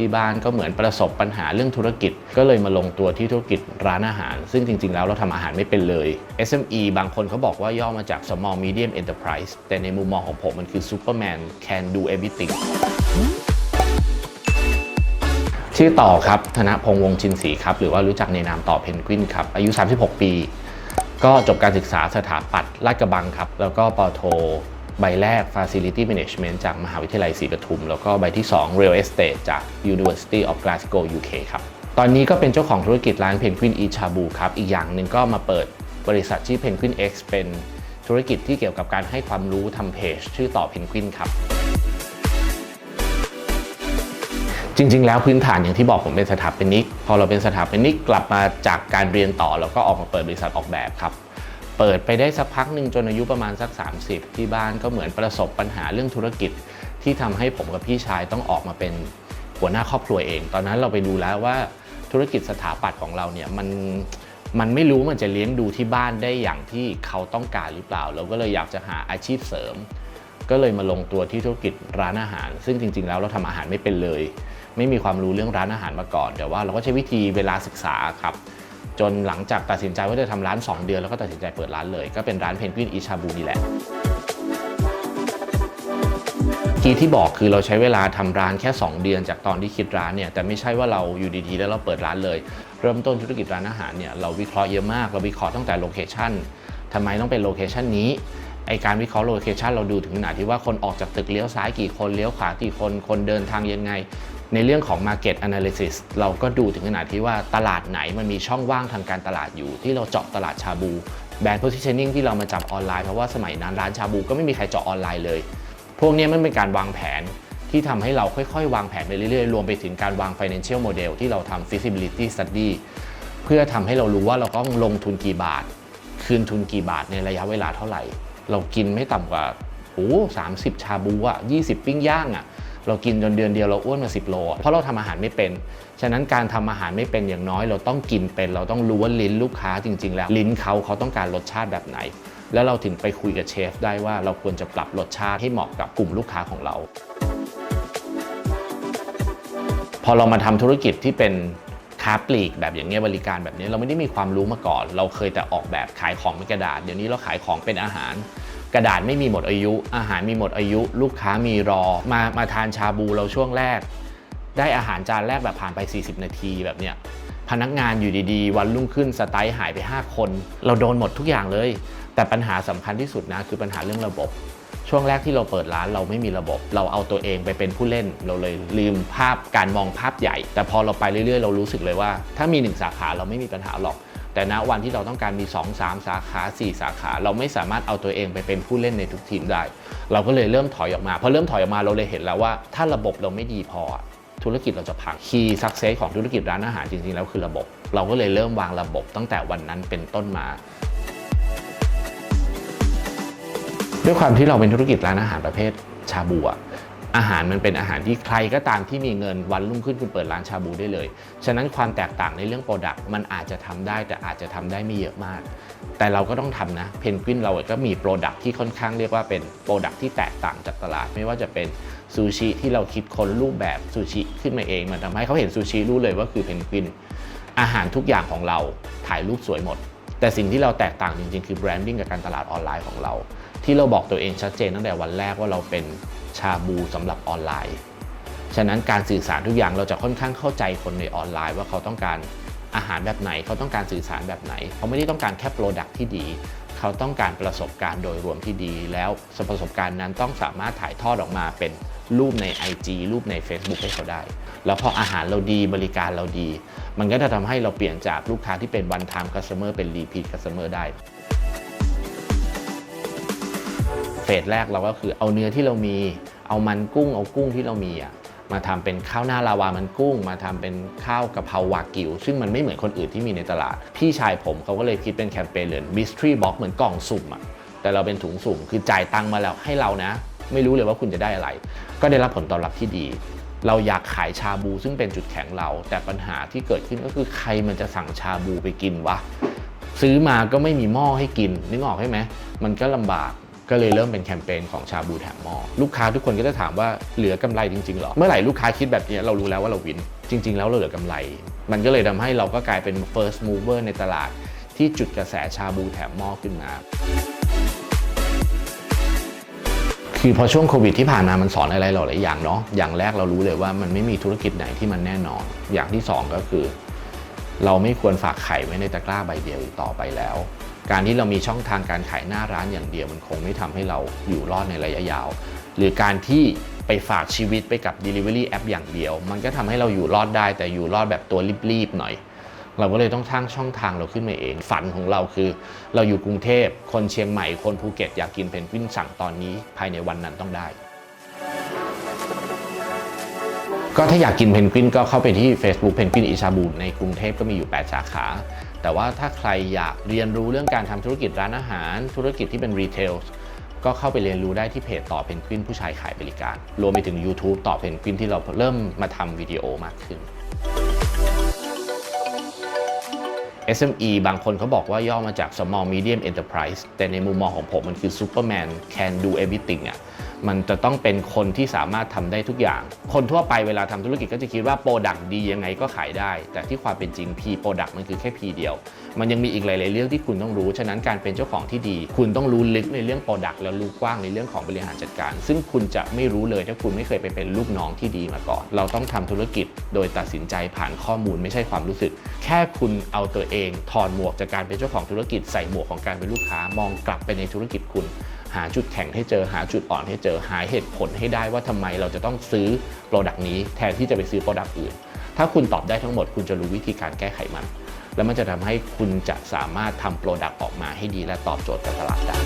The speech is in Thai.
ที่บ้านก็เหมือนประสบปัญหาเรื่องธุรกิจ ก็เลยมาลงตัวที่ธุรกิจร้านอาหาร ซึ่งจริง ๆ แล้วเราทำอาหารไม่เป็นเลย SME บางคนเขาบอกว่าย่อมาจาก Small Medium Enterprise แต่ในมุมมองของผมมันคือ Superman can do everything ชื่อต่อครับ ธนพงษ์วงชินศรีครับ หรือว่ารู้จักในนามต่อเพนกวินครับ อายุ 36 ปี ก็จบการศึกษาสถาปัตย์ลาดกระบังครับ แล้วก็ปอโท ใบแรก Facility Management จากมหาวิทยาลัยศรีปทุม แล้วก็ใบที่ 2 Real Estate จาก University of Glasgow UK ครับ ตอนนี้ก็เป็นเจ้าของธุรกิจร้าน Penguin Eat Shabu ครับ อีกอย่างหนึ่งก็มาเปิดบริษัทชื่อ Penguin X เป็นธุรกิจที่เกี่ยวกับการให้ความรู้ทำเพจชื่อต่อ Penguin ครับจริง ๆ แล้วพื้นฐานอย่างที่บอกผมเป็นสถาปนิก พอเราเป็นสถาปนิกกลับมาจากการเรียนต่อ แล้วก็ออกมาเปิดบริษัทออกแบบครับ เปิดไปได้สักพักหนึ่งจนอายุประมาณสัก 30 ที่บ้านก็เหมือนประสบปัญหาเรื่องธุรกิจ ที่ทำให้ผมกับพี่ชายต้องออกมาเป็นหัวหน้าครอบครัวเอง ตอนนั้นเราไปดูแล้วว่าธุรกิจสถาปัตย์ของเราเนี่ยมันมันไม่รู้มันจะเลี้ยงดูที่บ้านได้อย่างที่เขาต้องการหรือเปล่า เราก็เลยอยากจะหาอาชีพเสริม ก็เลยมาลงตัวที่ธุรกิจร้านอาหาร ซึ่งจริง ๆ แล้วเราทำอาหารไม่เป็นเลย ไม่มีความรู้เรื่องร้านอาหารมาก่อน แต่ว่าเราก็ใช้วิธีเวลาศึกษาครับ จนหลังจากตัดสินใจว่าจะทำร้าน 2 เดือน แล้วก็ตัดสินใจเปิดร้านเลย ก็เป็นร้านเพนกวินอิชาบูนี่แหละทีที่บอกคือเราใช้เวลาทำร้านแค่ 2 เดือนจากตอนที่คิดร้านเนี่ยแต่ไม่ใช่ว่าเราอยู่ดีๆ แล้วเราเปิดร้านเลย เริ่มต้นธุรกิจร้านอาหารเนี่ยเราวิเคราะห์เยอะมาก เราวิเคราะห์ตั้งแต่โลเคชันทำไมต้องเป็นโลเคชันนี้ไอการวิเคราะห์โลเคชันเราดูถึงขนาดที่ว่าคนออกจากตึกเลี้ยวซ้ายกี่คนเลี้ยวขวากี่คนคนเดินทางยังไง ในเรื่องของ Market Analysis เราก็ดูถึงขนาดที่ว่าตลาดไหนมันมีช่องว่างทางการตลาดอยู่ ที่เราเจาะตลาดชาบูแบรนด์ Positioning ที่เรามาจับออนไลน์เพราะว่าสมัยนั้นร้านชาบูก็ไม่มีใครเจาะออนไลน์เลย พวกนี้มันเป็นการวางแผนที่ทำให้เราค่อยๆ วางแผนไปเรื่อยๆ รวมไปถึงการวาง Financial Model ที่เราทำ Feasibility Study เพื่อทำให้เรารู้ว่าเราต้องลงทุนกี่บาท คืนทุนกี่บาทในระยะเวลาเท่าไหร่ เรากินไม่ต่ำกว่าโอ้สามสิบชาบูอะยี่สิบปิ้งย่างอะ เรากินจนเดือนเดียวเราอ้วนมา 10 โล เพราะเราทำอาหารไม่เป็น ฉะนั้นการทำอาหารไม่เป็นอย่างน้อย เราต้องกินเป็น เราต้องรู้ว่าลิ้นลูกค้าจริง ๆ แล้ว ลิ้นเขาเขาต้องการรสชาติแบบไหน แล้วเราถึงไปคุยกับเชฟได้ว่าเราควรจะปรับรสชาติให้เหมาะกับกลุ่มลูกค้าของเรา พอเรามาทำธุรกิจที่เป็นค้าปลีกแบบอย่างเงี้ยบริการแบบนี้เราไม่ได้มีความรู้มาก่อน เราเคยแต่ออกแบบขายของเป็นกระดาษ เดี๋ยวนี้เราขายของเป็นอาหาร กระดาษไม่มีหมดอายุ อาหารมีหมดอายุ ลูกค้ามีรอ มามาทานชาบูเราช่วงแรก ได้อาหารจานแรกแบบผ่านไป 40 นาทีแบบเนี้ยพนักงานอยู่ดีๆ วันรุ่งขึ้นสไตล์หายไป 5 คน เราโดนหมดทุกอย่างเลย แต่ปัญหาสำคัญที่สุดนะคือปัญหาเรื่องระบบ ช่วงแรกที่เราเปิดร้านเราไม่มีระบบ เราเอาตัวเองไปเป็นผู้เล่น เราเลยลืมภาพการมองภาพใหญ่ แต่พอเราไปเรื่อยๆ เรารู้สึกเลยว่า ถ้ามี1สาขาเราไม่มีปัญหาหรอก แต่ณวันที่เราต้องการมี 2 3 สาขา 4 สาขา เราไม่สามารถเอาตัวเองไปเป็นผู้เล่นในทุกทีมได้ เราก็เลยเริ่มถอยออกมาพอเริ่มถอยออกมาเราเลยเห็นแล้วว่า ถ้าระบบเราไม่ดีพอ ธุรกิจเราจะพังคีย์สักเซสของธุรกิจร้านอาหารจริงๆแล้วคือระบบ เราก็เลยเริ่มวางระบบตั้งแต่วันนั้นเป็นต้นมาด้วยความที่เราเป็นธุรกิจร้านอาหารประเภทชาบูอะ อาหารมันเป็นอาหารที่ใครก็ตามที่มีเงินวันรุ่งขึ้นคุณเปิดร้านชาบูได้เลย ฉะนั้นความแตกต่างในเรื่องโปรดักต์มันอาจจะทำได้แต่อาจจะทำได้ไม่เยอะมาก แต่เราก็ต้องทำนะเพนกวินเราก็มีโปรดักต์ที่ค่อนข้างเรียกว่าเป็นโปรดักต์ที่แตกต่างจากตลาด ไม่ว่าจะเป็นซูชิที่เราคิดค้นรูปแบบซูชิขึ้นมาเอง มันทำให้เขาเห็นซูชิรู้เลยว่าคือเพนกวินอาหารทุกอย่างของเราถ่ายรูปสวยหมด แต่สิ่งที่เราแตกต่างจริงๆ คือแบรนดิ้งกับการตลาดออนไลน์ของเรา ที่เราบอกตัวเองชัดเจนตั้งแต่วันแรกว่าเราเป็นชาบูสำหรับออนไลน์ ฉะนั้นการสื่อสารทุกอย่างเราจะค่อนข้างเข้าใจคนในออนไลน์ ว่าเขาต้องการอาหารแบบไหน เขาต้องการสื่อสารแบบไหน เขาไม่ได้ต้องการแค่โปรดักที่ดี เขาต้องการประสบการณ์โดยรวมที่ดี แล้วประสบการณ์นั้นต้องสามารถถ่ายทอดออกมาเป็นรูปใน IG รูปใน Facebook ให้เขาได้ แล้วพออาหารเราดีบริการเราดี มันก็จะทำให้เราเปลี่ยนจากลูกค้าที่เป็น one time customer เป็น repeat customer ได้เฟสแรกเราก็คือเอาเนื้อที่เรามี เอามันกุ้งเอากุ้งที่เรามีอะมาทำเป็นข้าวหน้าลาวามันกุ้ง มาทำเป็นข้าวกะเพราวากิว ซึ่งมันไม่เหมือนคนอื่นที่มีในตลาด พี่ชายผมเขาก็เลยคิดเป็นแคมเปญเหลย mystery box เหมือนกล่องสุ่มอะแต่เราเป็นถุงสุ่มคือจ่ายตังค์มาแล้วให้เรานะ ไม่รู้เลยว่าคุณจะได้อะไร ก็ได้รับผลตอบรับที่ดี เราอยากขายชาบูซึ่งเป็นจุดแข็งเรา แต่ปัญหาที่เกิดขึ้นก็คือใครมันจะสั่งชาบูไปกินวะซื้อมาก็ไม่มีหม้อให้กินนึกออกใช่ไหมมันก็ลำบากก็เลยเริ่มเป็นแคมเปญของชาบูแถมหม้อลูกค้าทุกคนก็จะถามว่าเหลือกำไรจริงๆหรอ เมื่อไหร่ลูกค้าคิดแบบนี้เรารู้แล้วว่าเราวิน จริง ๆ แล้วเราเหลือกำไร มันก็เลยทำให้เราก็กลายเป็น first mover ในตลาดที่จุดกระแสชาบูแถมหม้อขึ้นมา คือพอช่วงโควิดที่ผ่านมามันสอนอะไรเราหลายอย่างเนาะอย่างแรกเรารู้เลยว่ามันไม่มีธุรกิจไหนที่มันแน่นอน อย่างที่สองก็คือ เราไม่ควรฝากไข่ไว้ในตะกร้าใบเดียวอีกต่อไปแล้ว การที่เรามีช่องทางการขายหน้าร้านอย่างเดียวมันคงไม่ทำให้เราอยู่รอดในระยะยาว หรือการที่ไปฝากชีวิตไปกับ Delivery App อย่างเดียว มันก็ทำให้เราอยู่รอดได้แต่อยู่รอดแบบตัวรีบๆหน่อย เราก็เลยต้องสร้างช่องทางเราขึ้นมาเอง ฝันของเราคือ เราอยู่กรุงเทพคนเชียงใหม่คนภูเก็ตอยากกินเพนกวินสั่งตอนนี้ภายในวันนั้นต้องได้ ก็ถ้าอยากกินเพนกวินก็เข้าไปที่ Facebook เพนกวินอิชาบูในกรุงเทพก็มีอยู่ 8 สาขา แต่ว่าถ้าใครอยากเรียนรู้เรื่องการทำธุรกิจร้านอาหาร ธุรกิจที่เป็นรีเทลก็เข้าไปเรียนรู้ได้ที่เพจต่อเพนกวินผู้ชายขายบริการ รวมไปถึง YouTube ต่อเพนกวินที่เราเริ่มมาทำวิดีโอมากขึ้น SME บางคนเขาบอกว่าย่อมาจาก Small Medium Enterprise แต่ในมุมมองของผมมันคือ Superman can do everything อะ่ะ มันจะต้องเป็นคนที่สามารถทำได้ทุกอย่าง คนทั่วไปเวลาทำธุรกิจก็จะคิดว่าโปรดักต์ดียังไงก็ขายได้ แต่ที่ความเป็นจริง P Product มันคือแค่ P เดียว มันยังมีอีกหลาย ๆ เรื่องที่คุณต้องรู้ ฉะนั้นการเป็นเจ้าของที่ดี คุณต้องรู้ลึกในเรื่อง Product แล้วรู้กว้างในเรื่องของบริหารจัดการ ซึ่งคุณจะไม่รู้เลยถ้าคุณไม่เคยไปเป็นลูกน้องที่ดีมาก่อน เราต้องทำธุรกิจโดยตัดสินใจผ่านข้อมูลไม่ใช่ความรู้สึก แค่คุณเอาตัวเองถอดหมวกจากการเป็นเจ้าของธุรกิจใส่หมวกของการเป็นลูกค้ามองกลับไปในธุรกิจคุณ หาจุดแข็งให้เจอหาจุดอ่อนให้เจอหาเหตุผลให้ได้ว่าทำไมเราจะต้องซื้อโปรดักต์นี้แทนที่จะไปซื้อโปรดักต์อื่น ถ้าคุณตอบได้ทั้งหมดคุณจะรู้วิธีการแก้ไขมัน แล้วมันจะทำให้คุณจะสามารถทำโปรดักต์ออกมาให้ดีและตอบโจทย์กับตลาดได้